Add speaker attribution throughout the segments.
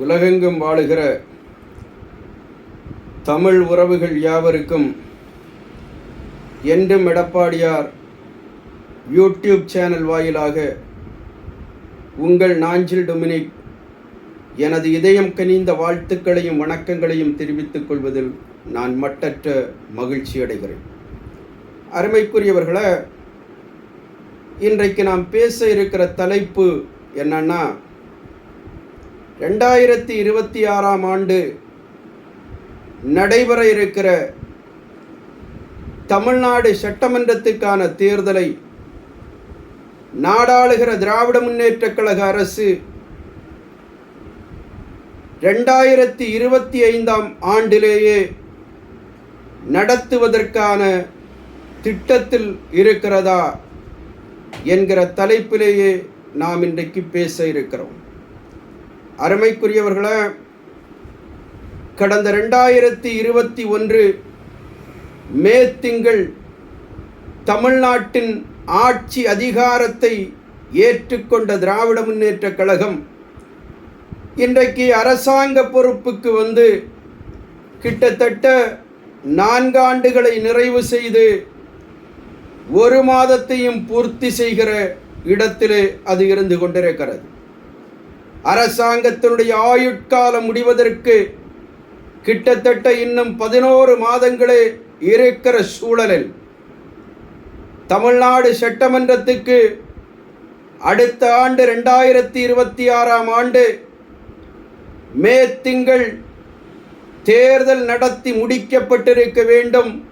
Speaker 1: உலகெங்கும் வாழுகிற தமிழ் உறவுகள் யாவருக்கும் என்றும் எடப்பாடியார் யூடியூப் சேனல் வாயிலாக உங்கள் நாஞ்சில் டொமினிக் எனது இதயம் கனிந்த வாழ்த்துக்களையும் வணக்கங்களையும் தெரிவித்துக் கொள்வதில் நான் மட்டற்ற மகிழ்ச்சி அடைகிறேன். அருமைக்குரியவர்களை இன்றைக்கு நாம் பேச இருக்கிற தலைப்பு என்னன்னா ரெண்டாயிரத்தி இருபத்தி ஆறாம் ஆண்டு நடைபெற இருக்கிற தமிழ்நாடு சட்டமன்றத்துக்கான தேர்தலை நாடாளுகிற திராவிட முன்னேற்றக் கழக அரசு ரெண்டாயிரத்தி இருபத்தி ஐந்தாம் ஆண்டிலேயே நடத்துவதற்கான திட்டத்தில் இருக்கிறதா என்கிற தலைப்பிலேயே நாம் இன்றைக்கு பேச இருக்கிறோம். அருமைக்குரியவர்களே கடந்த ரெண்டாயிரத்தி இருபத்தி ஒன்று மே திங்கள் தமிழ்நாட்டின் ஆட்சி அதிகாரத்தை ஏற்றுக்கொண்ட திராவிட முன்னேற்றக் கழகம் இன்றைக்கு அரசாங்க பொறுப்புக்கு வந்து கிட்டத்தட்ட நான்காண்டுகளை நிறைவு செய்து ஒரு மாதத்தையும் பூர்த்தி செய்கிற இடத்திலே அது இருந்து கொண்டிருக்கிறது. அரசாங்கத்தினுடைய ஆயுட்காலம் முடிவதற்கு கிட்டத்தட்ட இன்னும் பதினோரு மாதங்களே இருக்கிற சூழலில் தமிழ்நாடு சட்டமன்றத்துக்கு அடுத்த ஆண்டு ரெண்டாயிரத்தி இருபத்தி ஆறாம் ஆண்டு மே திங்கள் தேர்தல் நடத்தி முடிக்கப்பட்டிருக்க வேண்டும்.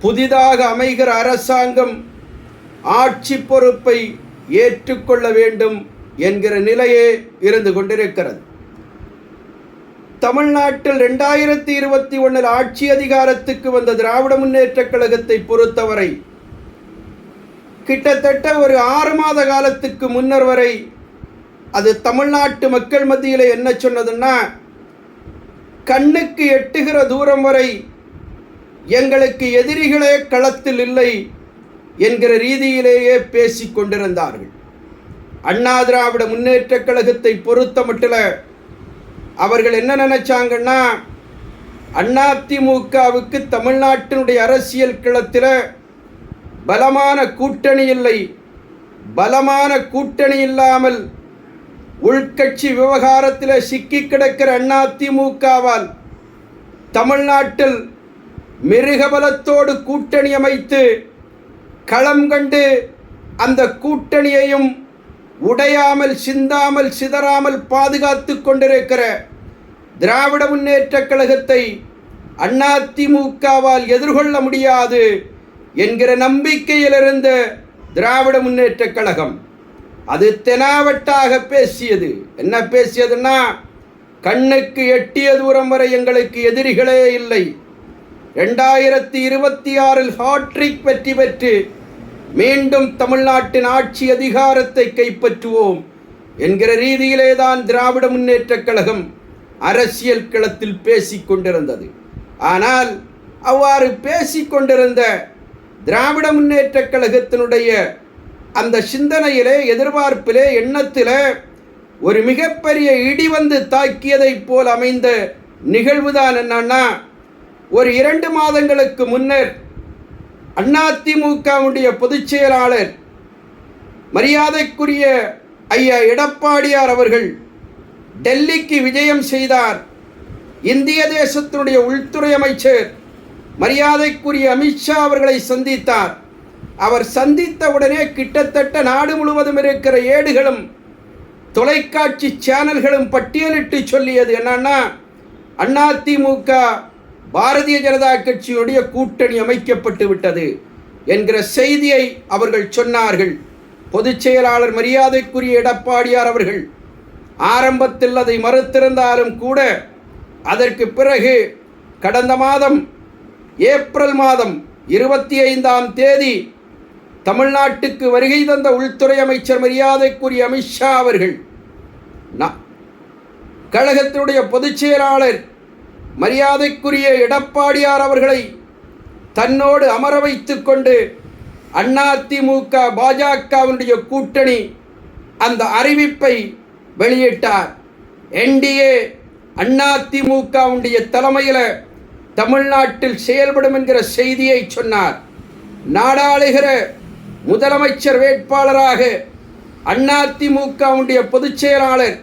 Speaker 1: புதிதாக அமைகிற அரசாங்கம் ஆட்சி பொறுப்பை ஏற்றுக்கொள்ள வேண்டும். என்கிற நிலையே இருந்து கொண்டிருக்கிறது. தமிழ்நாட்டில் ரெண்டாயிரத்தி இருபத்தி ஒன்றில் ஆட்சி அதிகாரத்துக்கு வந்த திராவிட முன்னேற்றக் கழகத்தை பொறுத்தவரை கிட்டத்தட்ட ஒரு ஆறு மாத காலத்துக்கு முன்னர் வரை அது தமிழ்நாட்டு மக்கள் மத்தியில் என்ன சொன்னதுன்னா கண்ணுக்கு எட்டுகிற தூரம் வரை எங்களுக்கு எதிரிகளே களத்தில் இல்லை என்கிற ரீதியிலேயே பேசிக் கொண்டிருந்தார்கள். அண்ணா திராவிட முன்னேற்றக் கழகத்தை பொறுத்த மட்டும் அவர்கள் என்ன நினைச்சாங்கன்னா அதிமுகவுக்கு தமிழ்நாட்டினுடைய அரசியல் களத்தில் பலமான கூட்டணி இல்லை. பலமான கூட்டணி இல்லாமல் உள்கட்சி விவகாரத்தில் சிக்கி கிடக்கிற அதிமுகவால் தமிழ்நாட்டில் மிருகபலத்தோடு கூட்டணி அமைத்து களம் கண்டு அந்த கூட்டணியையும் உடையாமல் சிந்தாமல் சிதறாமல் பாதுகாத்து கொண்டிருக்கிற திராவிட முன்னேற்றக் கழகத்தை அதிமுகவால் எதிர்கொள்ள முடியாது என்கிற நம்பிக்கையில் இருந்த திராவிட முன்னேற்றக் கழகம். அது தெனாவட்டாக பேசியது. என்ன பேசியதுன்னா கண்ணுக்கு எட்டிய தூரம் வரை எங்களுக்கு எதிரிகளே இல்லை. ரெண்டாயிரத்தி இருபத்தி ஆறில் ஹாட்ரிக் வெற்றி பெற்று மீண்டும் தமிழ்நாட்டின் ஆட்சி அதிகாரத்தை கைப்பற்றுவோம் என்கிற ரீதியிலே தான் திராவிட முன்னேற்றக் கழகம் அரசியல் களத்தில் பேசிக் கொண்டிருந்தது. ஆனால் அவ்வாறு பேசிக்கொண்டிருந்த திராவிட முன்னேற்றக் கழகத்தினுடைய அந்த சிந்தனையிலே எதிர்பார்ப்பிலே எண்ணத்திலே ஒரு மிகப்பெரிய இடி வந்து தாக்கியதைப் போல் அமைந்த நிகழ்வுதான் என்னன்னா ஒரு இரண்டு மாதங்களுக்கு முன்னர் அதிமுகவுடைய பொதுச் செயலாளர் மரியாதைக்குரிய ஐயா எடப்பாடியார் அவர்கள் டெல்லிக்கு விஜயம் செய்தார். இந்திய தேசத்தினுடைய உள்துறை அமைச்சர் மரியாதைக்குரிய அமித்ஷா அவர்களை சந்தித்தார். அவர் சந்தித்த உடனே கிட்டத்தட்ட நாடு முழுவதும் இருக்கிற ஏடுகளும் தொலைக்காட்சி சேனல்களும் பட்டியலிட்டு சொல்லியது என்னன்னா அதிமுக பாரதிய ஜனதா கட்சியுடைய கூட்டணி அமைக்கப்பட்டு விட்டது என்கிற செய்தியை அவர்கள் சொன்னார்கள். பொதுச் செயலாளர் மரியாதைக்குரிய எடப்பாடியார் அவர்கள் ஆரம்பத்தில் அதை மறுத்திருந்தாலும் கூட அதற்கு பிறகு கடந்த மாதம் ஏப்ரல் மாதம் இருபத்தி ஐந்தாம் தேதி தமிழ்நாட்டுக்கு வருகை தந்த உள்துறை அமைச்சர் மரியாதைக்குரிய அமித்ஷா அவர்கள் கழகத்தினுடைய பொதுச் செயலாளர் மரியாதைக்குரிய எடப்பாடியார் அவர்களை தன்னோடு அமர வைத்துக் கொண்டு அதிமுக பாஜகவினுடைய கூட்டணி அந்த அறிவிப்பை வெளியிட்டார். என்டிஏ அதிமுகவுடைய தலைமையில் தமிழ்நாட்டில் செயல்படும் என்கிற செய்தியை சொன்னார். நாடாளுகிற முதலமைச்சர் வேட்பாளராக அதிமுகவுடைய பொதுச் செயலாளர்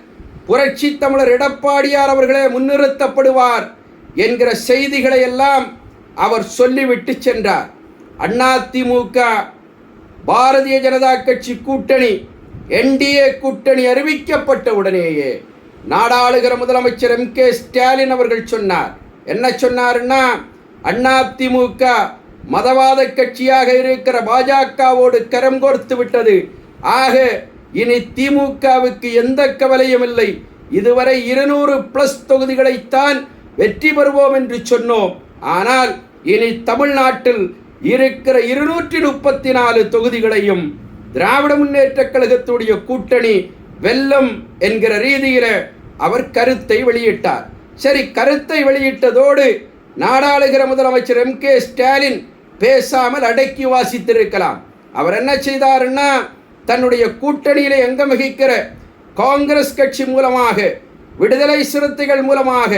Speaker 1: புரட்சி தமிழர் எடப்பாடியார் அவர்களே முன்னிறுத்தப்படுவார். என்கிற செய்திகளை எல்லாம் அவர் சொல்லிவிட்டு சென்றார். அதிமுக பாரதிய ஜனதா கட்சி கூட்டணி என்டிஏ கூட்டணி அறிவிக்கப்பட்ட உடனேயே நாடாளுகிற முதலமைச்சர் எம் கே ஸ்டாலின் அவர்கள் சொன்னார். என்ன சொன்னாருன்னா அதிமுக மதவாத கட்சியாக இருக்கிற பாஜகவோடு கரம் கோர்த்து விட்டது. ஆக இனி திமுகவுக்கு எந்த கவலையும் இல்லை. இதுவரை இருநூறு பிளஸ் தொகுதிகளைத்தான் வெற்றி பெறுவோம் என்று சொன்னோம். ஆனால் இனி தமிழ்நாட்டில் இருக்கிற இருநூற்றி முப்பத்தி நாலு தொகுதிகளையும் திராவிட முன்னேற்ற கழகத்துடைய கூட்டணி வெல்லம் என்கிற ரீதியில அவர் கருத்தை வெளியிட்டார். சரி கருத்தை வெளியிட்டதோடு நாடாளுகிற முதலமைச்சர் எம். கே. ஸ்டாலின் பேசாமல் அடக்கி வாசித்திருக்கலாம். அவர் என்ன செய்தாருன்னா தன்னுடைய கூட்டணியிலே அங்கம் வகிக்கிற காங்கிரஸ் கட்சி மூலமாக விடுதலை சிறுத்தைகள் மூலமாக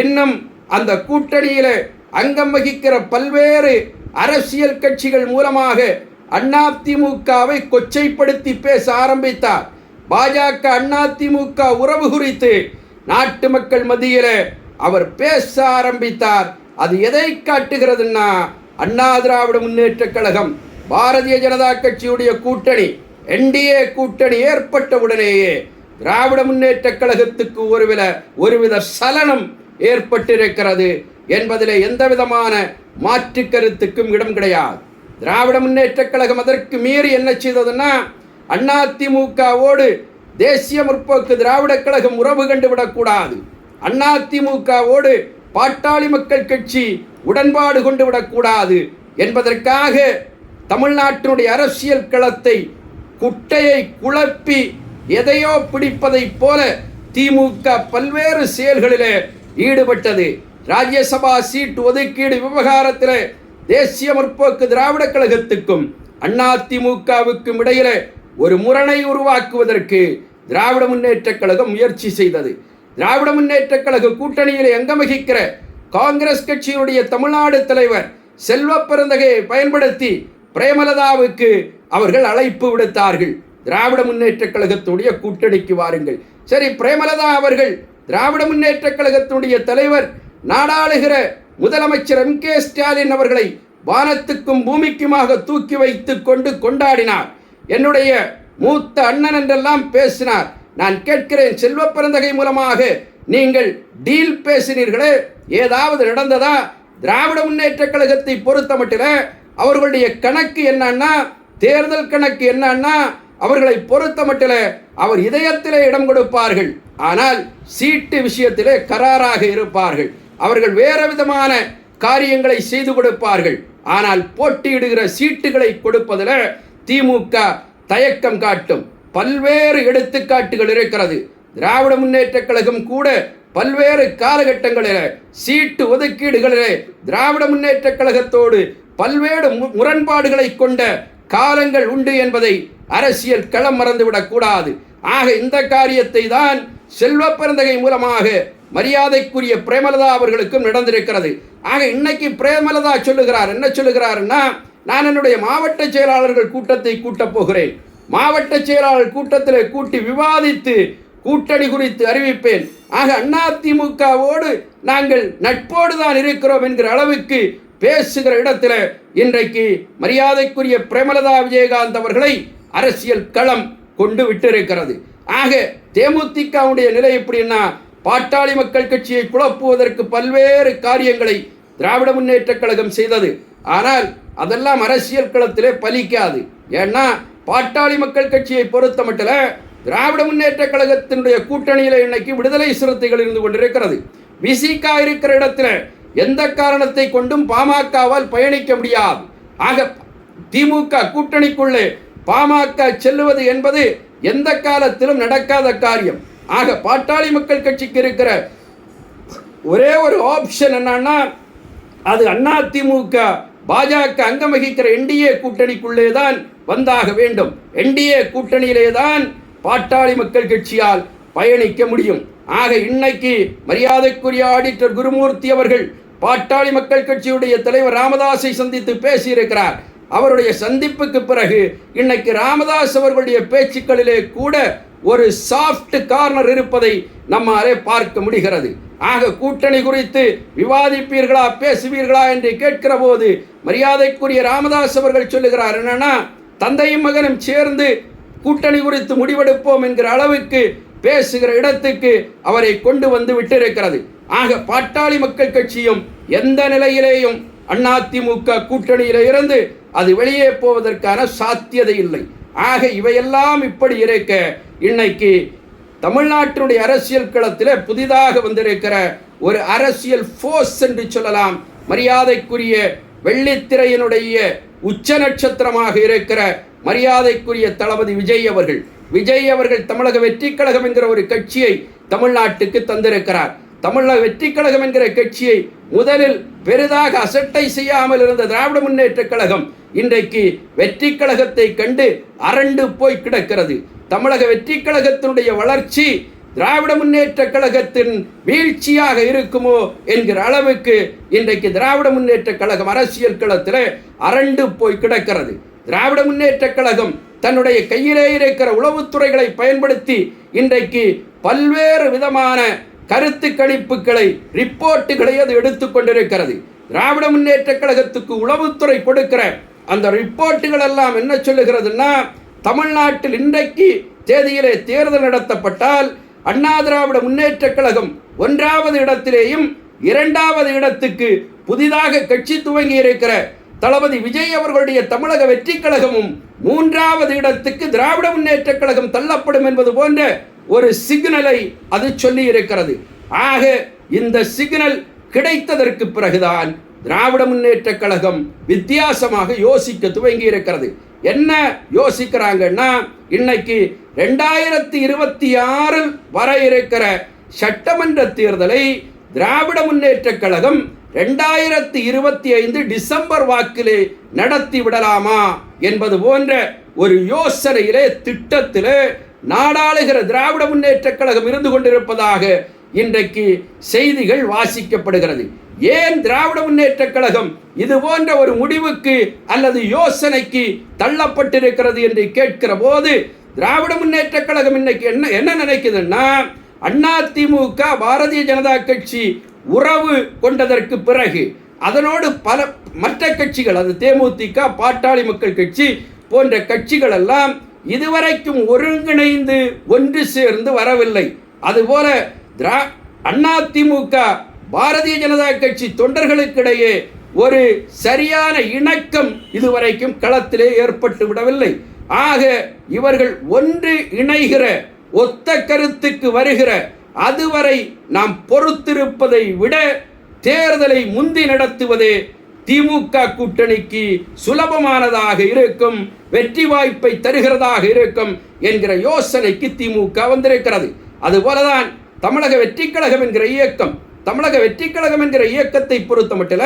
Speaker 1: இன்னும் அந்த கூட்டணியில அங்கம் வகிக்கிற பல்வேறு அரசியல் கட்சிகள் மூலமாக அதிமுகவை கொச்சைப்படுத்தி பேச ஆரம்பித்தார். பாஜக அதிமுக உறவு குறித்து நாட்டு மக்கள் மத்தியில அவர் பேச ஆரம்பித்தார். அது எதை காட்டுகிறதுன்னா அண்ணா திராவிட முன்னேற்ற கழகம் பாரதிய ஜனதா கட்சியுடைய கூட்டணி என்டிஏ கூட்டணி ஏற்பட்ட உடனேயே திராவிட முன்னேற்ற கழகத்துக்கு ஒருவித ஒருவித சலனம் ஏற்பட்டிருக்கிறது என்பதிலே எந்த விதமான மாற்று கருத்துக்கும் இடம் கிடையாது. திராவிட முன்னேற்ற கழகம் அதற்கு மீறி என்ன செய்ததுன்னா அதிமுகவோடு தேசிய முற்போக்கு திராவிட கழகம் உறவு கண்டுவிடக்கூடாது அதிமுகவோடு பாட்டாளி மக்கள் கட்சி உடன்பாடு கொண்டு விடக்கூடாது என்பதற்காக தமிழ்நாட்டினுடைய அரசியல் களத்தை குட்டையை குழப்பி எதையோ பிடிப்பதைப் போல திமுக பல்வேறு செயல்களிலே ஈடுபட்டது. ராஜ்யசபா சீட் ஒதுக்கீடு விவகாரத்தில் தேசிய முற்போக்கு திராவிட கழகத்துக்கும் அதிமுகவுக்கும் இடையில ஒரு முரணை உருவாக்குவதற்கு திராவிட முன்னேற்ற கழகம் முயற்சி செய்தது. திராவிட முன்னேற்ற கழக கூட்டணியில் அங்கமகிக்கிற காங்கிரஸ் கட்சியினுடைய தமிழ்நாடு தலைவர் செல்வ பிறந்தகையை பயன்படுத்தி பிரேமலதாவுக்கு அவர்கள் அழைப்பு விடுத்தார்கள். திராவிட முன்னேற்ற கழகத்துடைய கூட்டணிக்கு வாருங்கள். சரி பிரேமலதா அவர்கள் திராவிட முன்னேற்ற கழகத்தினுடைய தலைவர் நாடாளுகிற முதலமைச்சர் எம். கே. ஸ்டாலின் அவர்களை வானத்துக்கும் பூமிக்குமாக தூக்கி வைத்து கொண்டு கொண்டாடினார். என்னுடைய மூத்த அண்ணன் என்றெல்லாம் பேசினார். நான் கேட்கிறேன் செல்வ பிறந்தகை மூலமாக நீங்கள் டீல் பேசினீர்களே? ஏதாவது நடந்ததா? திராவிட முன்னேற்ற கழகத்தை பொறுத்த மட்டும் அவர்களுடைய கணக்கு என்னன்னா தேர்தல் கணக்கு என்னன்னா அவர்களை பொறுத்த மட்டில அவர் இதயத்திலே இடம் கொடுப்பார்கள். ஆனால் சீட்டு விஷயத்திலே கராராக இருப்பார்கள். அவர்கள் வேறு விதமான காரியங்களை செய்து கொடுப்பார்கள். ஆனால் போட்டியிடுகிற சீட்டுகளை கொடுப்பதில் திமுக தயக்கம் காட்டும். பல்வேறு எடுத்துக்காட்டுகள் இருக்கிறது. திராவிட முன்னேற்ற கழகம் கூட பல்வேறு காலகட்டங்களில் சீட்டு ஒதுக்கீடுகளிலே திராவிட முன்னேற்ற கழகத்தோடு பல்வேறு மு- முரண்பாடுகளை கொண்ட காலங்கள் உண்டு என்பதை அரசியல் களம் மறந்துவிடக்கூடாது ஆக இந்த காரியத்தை தான் செல்வ பிறந்தகை மூலமாக மரியாதைக்குரிய பிரேமலதா அவர்களுக்கும் நடந்திருக்கிறது. ஆக இன்னைக்கு பிரேமலதா சொல்லுகிறார். என்ன சொல்லுகிறாருன்னா நான் என்னுடைய மாவட்ட செயலாளர்கள் கூட்டத்தை கூட்டப் போகிறேன். மாவட்ட செயலாளர் கூட்டத்தில் கூட்டி விவாதித்து கூட்டணி குறித்து அறிவிப்பேன். ஆக அதிமுகவோடு நாங்கள் நட்போடு தான் இருக்கிறோம் என்கிற அளவுக்கு பேசுகிற இடத்துல இன்றைக்கு மரியாதைக்குரிய பிரேமலதா விஜயகாந்த் அவர்களை அரசியல் களம் கொண்டு விட்டிருக்கிறது. ஆக தேமுதிகவுடைய நிலை எப்படின்னா பாட்டாளி மக்கள் கட்சியை குழப்புவதற்கு பல்வேறு காரியங்களை திராவிட முன்னேற்ற கழகம் செய்தது. ஆனால் அதெல்லாம் அரசியல் களத்திலே பலிக்காது. ஏன்னா பாட்டாளி மக்கள் கட்சியை பொறுத்த மட்டில் திராவிட முன்னேற்ற கழகத்தினுடைய கூட்டணியில் இன்னைக்கு விடுதலை சிறுத்தைகள் இருந்து கொண்டிருக்கிறது. விசிகா இருக்கிற இடத்துல எந்த காரணத்தை கொண்டும் பாமகவால் பயணிக்க முடியாது. ஆக திமுக கூட்டணிக்குள்ளே பாமக செல்லுவது என்பது எந்த காலத்திலும் நடக்காத காரியம். ஆக பாட்டாளி மக்கள் கட்சிக்கு இருக்கிற ஒரே ஒரு ஆப்ஷன் என்னன்னா அது அண்ணா திமுக பாஜக அங்கம் வகிக்கிற என்டிஏ கூட்டணிக்குள்ளே தான் வந்தாக வேண்டும். என்டிஏ கூட்டணியிலே தான் பாட்டாளி மக்கள் கட்சியால் பயணிக்க முடியும். ஆக இன்னைக்கு மரியாதைக்குரிய ஆடிட்டர் குருமூர்த்தி அவர்கள் பாட்டாளி மக்கள் கட்சியுடைய தலைவர் ராமதாஸை சந்தித்து பேசியிருக்கிறார். அவருடைய சந்திப்புக்கு பிறகு இன்னைக்கு ராமதாஸ் அவர்களுடைய பேச்சுக்களிலே கூட ஒரு சாஃப்ட் கார்னர் இருப்பதை நம்மாலே பார்க்க முடிகிறது. ஆக கூட்டணி குறித்து விவாதிப்பீர்களா பேசுவீர்களா என்று கேட்கிற போது மரியாதைக்குரிய ராமதாஸ் அவர்கள் சொல்லுகிறார் என்னன்னா தந்தையும் மகனும் சேர்ந்து கூட்டணி குறித்து முடிவெடுப்போம் என்கிற அளவுக்கு பேசுகிற இடத்துக்கு அவரை கொண்டு வந்து விட்டிருக்கிறது. ஆக பாட்டாளி மக்கள் கட்சியும் எந்த நிலையிலேயும் அதிமுக கூட்டணியில இருந்து அது வெளியே போவதற்கான சாத்தியதை இல்லை. ஆக இவையெல்லாம் இப்படி இருக்க இன்னைக்கு தமிழ்நாட்டினுடைய அரசியல் களத்தில் புதிதாக வந்திருக்கிற ஒரு அரசியல் ஃபோர்ஸ் என்று சொல்லலாம். மரியாதைக்குரிய வெள்ளித்திரையினுடைய உச்ச நட்சத்திரமாக இருக்கிற மரியாதைக்குரிய தளபதி விஜய் அவர்கள். விஜய் அவர்கள் தமிழக வெற்றி கழகம் என்கிற ஒரு கட்சியை தமிழ்நாட்டுக்கு தந்திருக்கிறார். தமிழக வெற்றி கழகம் என்கிற கட்சியை முதலில் பெரிதாக அசட்டை செய்யாமல் இருந்த திராவிட முன்னேற்ற கழகம் இன்றைக்கு வெற்றி கழகத்தை கண்டு அரண்டு போய் கிடக்கிறது. தமிழக வெற்றி கழகத்தினுடைய வளர்ச்சி திராவிட முன்னேற்ற கழகத்தின் வீழ்ச்சியாக இருக்குமோ என்கிற அளவுக்கு இன்றைக்கு திராவிட முன்னேற்ற கழகம் அரசியல் களத்தில் அரண்டு போய் கிடக்கிறது. திராவிட முன்னேற்ற கழகம் தன்னுடைய கையிலே இருக்கிற உளவுத்துறைகளை பயன்படுத்தி இன்றைக்கு பல்வேறு விதமான கருத்து கணிப்புகளை ரிப்போர்ட்டுகளை அது எடுத்துக்கொண்டிருக்கிறது திராவிட முன்னேற்ற கழகத்துக்கு உளவுத்துறை கொடுக்கிற அந்த ரிப்போர்ட்டுகள் எல்லாம் என்ன சொல்லுகிறதுன்னா தமிழ்நாட்டில் இன்றைக்கு தேதியிலே தேர்தல் நடத்தப்பட்டால் அண்ணா திராவிட முன்னேற்ற கழகம் ஒன்றாவது இடத்திலேயும் இரண்டாவது இடத்துக்கு புதிதாக கட்சி துவங்கி இருக்கிற தளபதி விஜய் அவர்களுடைய தமிழக வெற்றி கழகமும் மூன்றாவது இடத்துக்கு திராவிட முன்னேற்ற கழகம் தள்ளப்படும் என்பது போன்ற ஒரு சிக்னலை அது சொல்லி இருக்கிறது ஆக இந்த சிக்னல் கிடைத்ததற்கு பிறகுதான் திராவிட முன்னேற்ற கழகம் வித்தியாசமாக யோசிக்க துவங்கி இருக்கிறது என்ன யோசிக்கிறாங்கன்னா இன்னைக்கு ரெண்டாயிரத்தி இருபத்தி ஆறில் வர இருக்கிற சட்டமன்ற தேர்தலை திராவிட முன்னேற்ற கழகம் ரெண்டாயிரத்தி இருபத்தி ஐந்து டிசம்பர் வாக்கிலே நடத்தி விடலாமா என்பது போன்ற ஒரு யோசனையிலே திட்டத்திலே நாடாளுகிற திராவிட முன்னேற்ற கழகம் இருந்து கொண்டிருப்பதாக இன்றைக்கு செய்திகள் வாசிக்கப்படுகிறது. ஏன் திராவிட முன்னேற்ற கழகம் இது போன்ற ஒரு முடிவுக்கு அல்லது யோசனைக்கு தள்ளப்பட்டிருக்கிறது என்று கேட்கிற போது திராவிட முன்னேற்ற கழகம் இன்னைக்கு என்ன என்ன நினைக்குதுன்னா அண்ணா திமுக பாரதிய ஜனதா கட்சி உறவு கொண்டதற்கு பிறகு அதனோடு பல மற்ற கட்சிகள் அது தேமுதிக பாட்டாளி மக்கள் கட்சி போன்ற கட்சிகள் எல்லாம் இதுவரைக்கும் ஒருங்கிணைந்து ஒன்று சேர்ந்து வரவில்லை. அதுபோல திரா அதிமுக பாரதிய ஜனதா கட்சி தொண்டர்களுக்கிடையே ஒரு சரியான இணக்கம் இதுவரைக்கும் களத்திலே ஏற்பட்டு விடவில்லை. ஆக இவர்கள் ஒன்று இணைகிற ஒத்த கருத்துக்கு வருகிற அதுவரை நாம் பொறுத்திருப்பதை விட தேர்தலை முந்தி நடத்துவதே திமுக கூட்டணிக்கு சுலபமானதாக இருக்கும் வெற்றி வாய்ப்பை தருகிறதாக இருக்கும் என்கிற யோசனைக்கு திமுக வந்திருக்கிறது. அதுபோலதான் தமிழக வெற்றி கழகம் என்கிற இயக்கம் தமிழக வெற்றி கழகம் என்கிற இயக்கத்தை பொறுத்த மட்டும்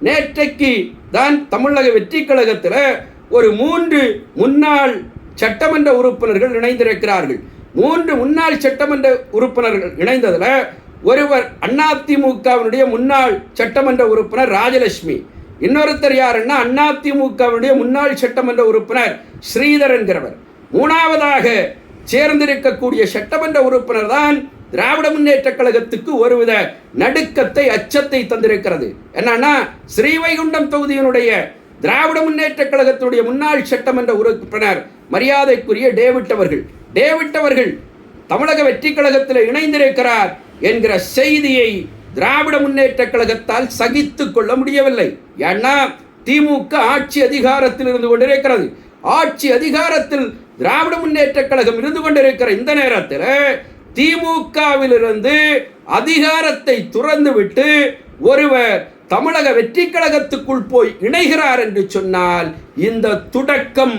Speaker 1: நேற்றைக்கு தான் தமிழக வெற்றி கழகத்தில் ஒரு மூன்று முன்னாள் சட்டமன்ற உறுப்பினர்கள் இணைந்திருக்கிறார்கள். மூன்று முன்னாள் சட்டமன்ற உறுப்பினர்கள் இணைந்ததில் ஒருவர் அதிமுகவினுடைய முன்னாள் சட்டமன்ற உறுப்பினர் ராஜலட்சுமி. இன்னொருத்தர் யாருன்னா அதிமுகவினுடைய முன்னாள் சட்டமன்ற உறுப்பினர் ஸ்ரீதர் என்கிறவர் மூணாவதாக சேர்ந்திருக்கக்கூடிய சட்டமன்ற உறுப்பினர் தான் திராவிட முன்னேற்ற கழகத்துக்கு ஒருவித நடுக்கத்தை அச்சத்தை தந்திருக்கிறது. என்னன்னா ஸ்ரீவைகுண்டம் தொகுதியினுடைய திராவிட முன்னேற்ற கழகத்தினுடைய முன்னாள் சட்டமன்ற உறுப்பினர் மரியாதைக்குரிய டேவிட் அவர்கள். டேவிட் அவர்கள் தமிழக வெற்றி கழகத்தில் இணைந்திருக்கிறார் என்கிற செய்தியை திராவிட முன்னேற்ற கழகத்தால் சகித்து கொள்ள முடியவில்லை. ஏன்னா திமுக ஆட்சி அதிகாரத்தில் இருந்து கொண்டிருக்கிறது. ஆட்சி அதிகாரத்தில் திராவிட முன்னேற்ற கழகம் இருந்து கொண்டிருக்கிற இந்த நேரத்தில் திமுகவிலிருந்து அதிகாரத்தை துறந்துவிட்டு ஒருவர் தமிழக வெற்றி கழகத்துக்குள் போய் இணைகிறார் என்று சொன்னால் இந்த துடக்கம்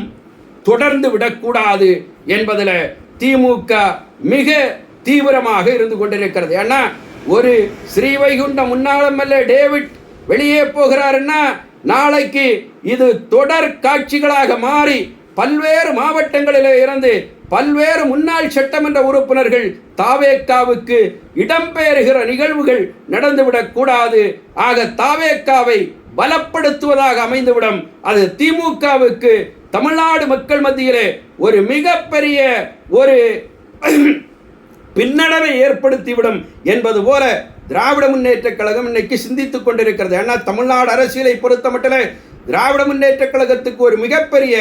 Speaker 1: தொடர்ந்து விடக்கூடாது. என்பதில் திமுக மிக தீவிரமாக இருந்து கொண்டிருக்கிறது. ஏன்னா ஒரு ஸ்ரீவைகுண்ட முன்னாள் எம்எல்ஏ டேவிட் வெளியே போகிறாருன்னா நாளைக்கு இது தொடர் காட்சிகளாக மாறி பல்வேறு மாவட்டங்களில் இருந்து பல்வேறு முன்னாள் சட்டமன்ற உறுப்பினர்கள் தாவேக்காவுக்கு இடம்பெயர்கிற நிகழ்வுகள் நடந்துவிடக் கூடாது. ஆக தாவேக்காவை பலப்படுத்துவதாக அமைந்துவிடும். அது திமுகவுக்கு தமிழ்நாடு மக்கள் மத்தியிலே ஒரு மிகப்பெரிய ஒரு பின்னடைவை ஏற்படுத்திவிடும் என்பது போல திராவிட முன்னேற்ற கழகம் இன்னைக்கு சிந்தித்துக் கொண்டிருக்கிறது. ஏன்னா தமிழ்நாடு அரசியலை பொறுத்த மட்டும் திராவிட முன்னேற்ற கழகத்துக்கு ஒரு மிகப்பெரிய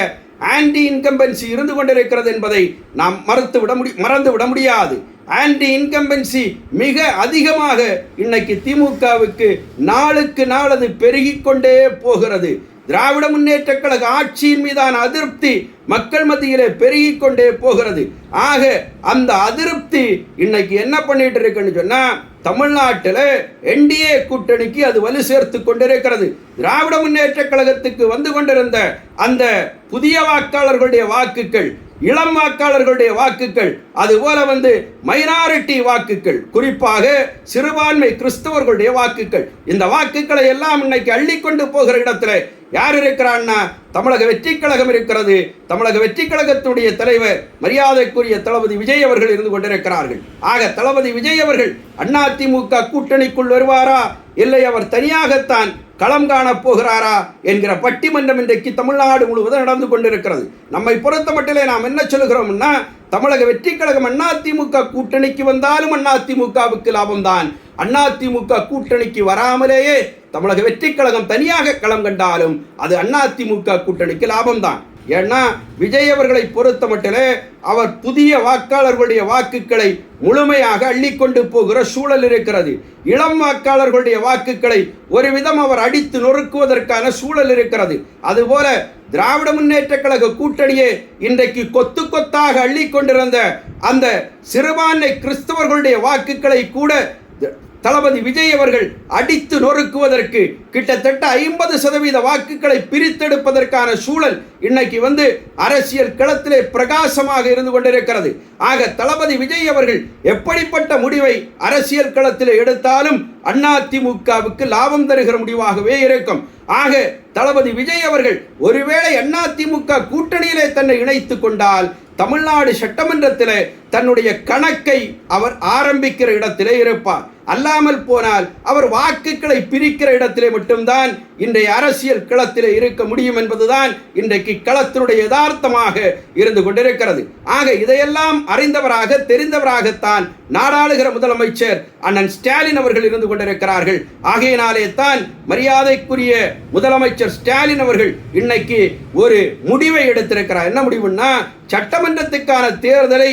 Speaker 1: ஆன்டி இன்கம்பன்சி இருந்து கொண்டிருக்கிறது என்பதை நாம் மறுத்து விட முடி மறந்து விட முடியாது. ஆன்டி இன்கம்பன்சி மிக அதிகமாக இன்னைக்கு திமுகவுக்கு நாளுக்கு நாள் அது பெருகிக்கொண்டே போகிறது. திராவிட முன்னேற்ற கழக ஆட்சியின் மீதான அதிருப்தி மக்கள் மத்தியிலே பெருகிக் கொண்டே போகிறது. ஆக அந்த அதிருப்தி இன்னைக்கு என்ன பண்ணிட்டு இருக்குன்னு சொன்னா தமிழ்நாட்டில் என்டிஏ கூட்டணிக்கு அது வலு சேர்த்து கொண்டிருக்கிறது. திராவிட முன்னேற்ற கழகத்துக்கு வந்து கொண்டிருந்த அந்த புதிய வாக்காளர்களுடைய வாக்குகள் இளம் வாக்காளர்களுடைய வாக்குகள் அதுபோல வந்து மைனாரிட்டி வாக்குகள் குறிப்பாக சிறுபான்மை கிறிஸ்தவர்களுடைய வாக்குகள் இந்த வாக்குகளை எல்லாம் இன்னைக்கு அள்ளிக்கொண்டு போகிற இடத்துல யார் இருக்கிறான்னா? தமிழக வெற்றிக் கழகம் இருக்கிறது. தமிழக வெற்றிக் கழகத்துடைய தலைவர் மரியாதைக்குரிய தளபதி விஜய் அவர்கள் இருந்து கொண்டிருக்கிறார்கள். ஆக தளபதி விஜய் அவர்கள் அதிமுக கூட்டணிக்குள் வருவாரா? இல்லை அவர் தனியாகத்தான் களம் காணப் போகிறாரா என்கிற பட்டிமன்றம் இன்றைக்கு தமிழ்நாடு முழுவதும் நடந்து கொண்டிருக்கிறது. நம்மை பொறுத்த மட்டிலே நாம் என்ன சொல்கிறோம்னா தமிழக வெற்றி கழகம் அதிமுக கூட்டணிக்கு வந்தாலும் அதிமுகவுக்கு லாபம்தான். அதிமுக கூட்டணிக்கு வராமலேயே தமிழக வெற்றி கழகம் தனியாக களம் கண்டாலும் அது அதிமுக கூட்டணிக்கு லாபம்தான். ஏன்னா விஜய் அவர்களை பொறுத்த மட்டிலே அவர் புதிய வாக்காளர்களுடைய வாக்குகளை முழுமையாக அள்ளிக்கொண்டு போகிற சூழல் இருக்கிறது. இளம் வாக்காளர்களுடைய வாக்குகளை ஒரு விதம் அவர் அடித்து நொறுக்குவதற்கான சூழல் இருக்கிறது. அதுபோல திராவிட முன்னேற்ற கழக கூட்டணியே இன்றைக்கு கொத்து கொத்தாக அள்ளிக்கொண்டிருந்த அந்த சிறுபான்மை கிறிஸ்தவர்களுடைய வாக்குகளை கூட தளபதி விஜய் அவர்கள் அடித்து நொறுக்குவதற்கு கிட்டத்தட்ட ஐம்பது சதவீத வாக்குகளை பிரித்தெடுப்பதற்கான சூழல் இன்னைக்கு வந்து அரசியல் களத்திலே பிரகாசமாக இருந்து கொண்டிருக்கிறது. ஆக தளபதி விஜய் அவர்கள் எப்படிப்பட்ட முடிவை அரசியல் களத்தில் எடுத்தாலும் அதிமுகவுக்கு லாபம் தருகிற முடிவாகவே இருக்கும். ஆக தளபதி விஜய் அவர்கள் ஒருவேளை அதிமுக கூட்டணியிலே தன்னை இணைத்து கொண்டால் தமிழ்நாடு சட்டமன்றத்தில் தன்னுடைய கணக்கை அவர் ஆரம்பிக்கிற இடத்திலே இருப்பார். அல்லாமல் போனால் அவர் வாக்குகளை பிரிக்கிற இடத்திலே மட்டும்தான் இன்றைய அரசியல் களத்திலே இருக்க முடியும் என்பதுதான் இன்றைக்கு களத்தினுடைய யதார்த்தமாக இருந்து கொண்டிருக்கிறது. ஆக இதையெல்லாம் அறிந்தவராக தெரிந்தவராகத்தான் நாடாளுகிற முதலமைச்சர் அண்ணன் ஸ்டாலின் அவர்கள் இருந்து கொண்டிருக்கிறார்கள். ஆகையினாலே தான் மரியாதைக்குரிய முதலமைச்சர் ஸ்டாலின் அவர்கள் இன்னைக்கு ஒரு முடிவை எடுத்திருக்கிறார். என்ன முடிவுன்னா சட்டமன்றத்துக்கான தேர்தலை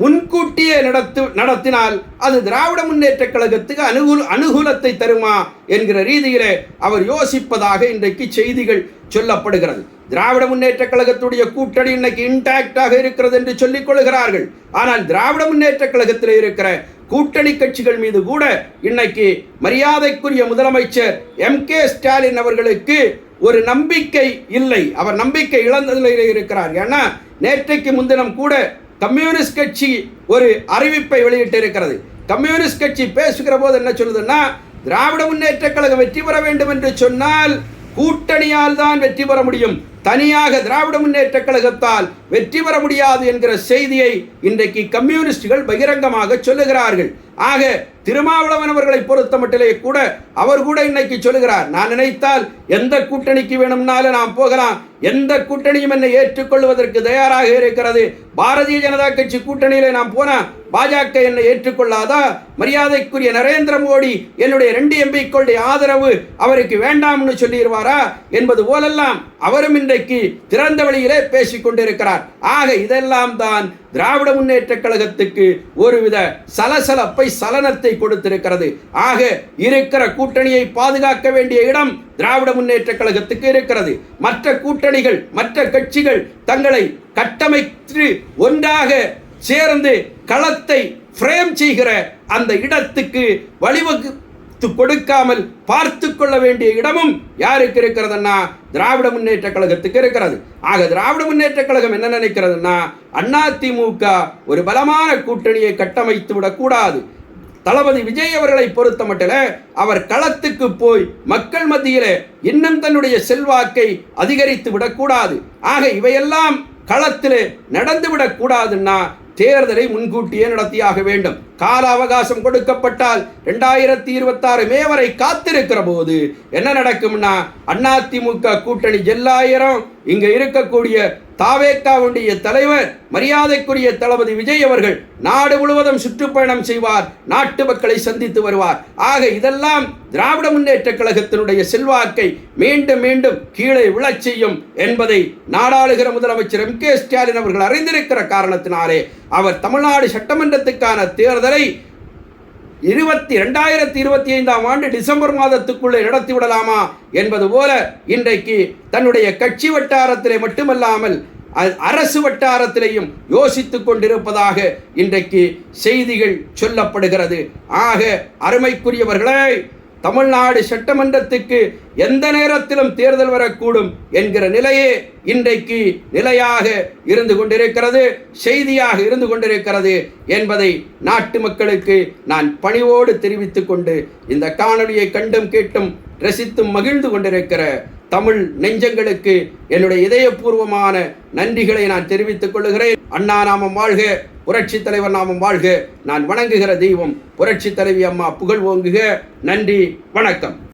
Speaker 1: முன்கூட்டியே நடத்து நடத்தினால் அது திராவிட முன்னேற்ற கழகத்துக்கு அனுகூல அனுகூலத்தை தருமா என்கிற ரீதியிலே அவர் யோசிப்பதாக இன்றைக்கு செய்திகள் சொல்லப்படுகிறது. திராவிட முன்னேற்ற கழகத்துடைய கூட்டணி இன்னைக்கு இன்டாக்டாக இருக்கிறது என்று சொல்லிக் கொள்கிறார்கள். ஆனால் திராவிட முன்னேற்ற கழகத்தில் இருக்கிற கூட்டணி கட்சிகள் மீது கூட இன்னைக்கு மரியாதைக்குரிய முதலமைச்சர் எம் கே ஸ்டாலின் அவர்களுக்கு ஒரு நம்பிக்கை இல்லை. அவர் நம்பிக்கை இழந்த நிலையில் இருக்கிறார். ஏன்னா நேற்றைக்கு முன்தினம் கூட கம்யூனிஸ்ட் கட்சி ஒரு அறிவிப்பை வெளியிட்டிருக்கிறது. கம்யூனிஸ்ட் கட்சி பேசுகிற போது என்ன சொல்லுதுன்னா திராவிட முன்னேற்ற கழகம் வெற்றி பெற வேண்டும் என்று சொன்னால் கூட்டணியால் தான் வெற்றி பெற முடியும். தனியாக திராவிட முன்னேற்ற கழகத்தால் வெற்றி பெற முடியாது என்கிற செய்தியை இன்றைக்கு கம்யூனிஸ்டுகள் பகிரங்கமாக சொல்லுகிறார்கள். ஆக திருமாவளவன் அவர்களை பொறுத்த மட்டிலே கூட அவர் கூட இன்னைக்கு சொல்லுகிறார். நான் நினைத்தால் எந்த கூட்டணிக்கு வேணும்னாலும் நாம் போகலாம். எந்த கூட்டணியும் என்னை ஏற்றுக்கொள்வதற்கு தயாராக இருக்கிறது. பாரதிய ஜனதா கட்சி கூட்டணியிலே நாம் போனால் பாஜக என்னை ஏற்றுக்கொள்ளாதா? மரியாதைக்குரிய நரேந்திர மோடி என்னுடைய ரெண்டு எம்பிக்களுடைய ஆதரவு அவருக்கு வேண்டாம்னு சொல்லிடுவாரா என்பது போலெல்லாம் அவரும் இன்றைக்கு திறந்த வழியிலே பேசிக் கொண்டிருக்கிறார். ஆக இதெல்லாம் தான் திராவிட முன்னேற்ற கழகத்துக்கு ஒருவித சலசலப்பை சலனத்தை கொடுத்திருக்கிறது. ஆக இருக்கிற கூட்டணியை பாதுகாக்க வேண்டிய இடம் திராவிட முன்னேற்ற கழகத்துக்கு இருக்கிறது. மற்ற கூட்டணிகள் மற்ற கட்சிகள் தங்களை கட்டமைத்து ஒன்றாக சேர்ந்து களத்தை ஃப்ரேம் செய்கிற அந்த இடத்துக்கு வழிவகுத்து கொடுக்காமல் பார்த்து கொள்ள வேண்டிய இடமும் யாருக்கு இருக்கிறதுன்னா திராவிட முன்னேற்ற கழகத்துக்கு இருக்கிறது. ஆக திராவிட முன்னேற்ற கழகம் என்ன நினைக்கிறதுன்னா அதிமுக ஒரு பலமான கூட்டணியை கட்டமைத்து விடக்கூடாது தளபதி விஜய் அவர்களை பொறுத்த மட்டில அவர் களத்துக்கு போய் மக்கள் மத்தியில் இன்னும் தன்னுடைய செல்வாக்கை அதிகரித்து விடக்கூடாது ஆக இவையெல்லாம் களத்தில் நடந்து விடக்கூடாதுன்னா தேர்தலை முன்கூட்டியே நடத்தியாக வேண்டும். கால அவகாசம் கொடுக்கப்பட்டால் ரெண்டாயிரத்தி இருபத்தாறு மே வரை காத்திருக்கிற போது என்ன நடக்கும்னா அதிமுக கூட்டணி எல்லாயிரம் இங்க இருக்கக்கூடிய தாவேக்காவுடைய தலைவர் மரியாதைக்குரிய தளபதி விஜய் அவர்கள் நாடு முழுவதும் சுற்றுப்பயணம் செய்வார் நாட்டு மக்களை சந்தித்து வருவார். ஆக இதெல்லாம் திராவிட முன்னேற்ற கழகத்தினுடைய செல்வாக்கை மீண்டும் மீண்டும் கீழே விழச் செய்யும் என்பதை நாடாளுகிற முதலமைச்சர் எம் கே ஸ்டாலின் அவர்கள் அறிந்திருக்கிற காரணத்தினாலே அவர் தமிழ்நாடு சட்டமன்றத்துக்கான தேர்தலை இருபத்தி ரெண்டாயிரத்தி இருபத்தி ஐந்தாம் ஆண்டு டிசம்பர் மாதத்துக்குள்ளே நடத்தி விடலாமா என்பது போல இன்றைக்கு தன்னுடைய கட்சி வட்டாரத்திலே மட்டுமல்லாமல் அ- அரசு வட்டாரத்திலையும் யோசித்து கொண்டிருப்பதாக இன்றைக்கு செய்திகள் சொல்லப்படுகிறது. ஆக அருமைக்குரியவர்களே தமிழ்நாடு சட்டமன்றத்துக்கு எந்த நேரத்திலும் தேர்தல் வரக்கூடும் என்கிற நிலையே இன்றைக்கு நிலையாக இருந்து கொண்டிருக்கிறது செய்தியாக இருந்து கொண்டிருக்கிறது என்பதை நாட்டு மக்களுக்கு நான் பணிவோடு தெரிவித்துக் கொண்டு இந்த காணொலியை கண்டும் கேட்டும் ரசித்தும் மகிழ்ந்து கொண்டிருக்கிற தமிழ் நெஞ்சங்களுக்கு என்னுடைய இதயபூர்வமான நன்றிகளை நான் தெரிவித்துக் கொள்கிறேன் அண்ணா நாமம் வாழ்க புரட்சி தலைவர் நாமம் வாழ்க. நான் வணங்குகிற தெய்வம் புரட்சி தலைவி அம்மா புகழ் ஓங்குக. நன்றி வணக்கம்.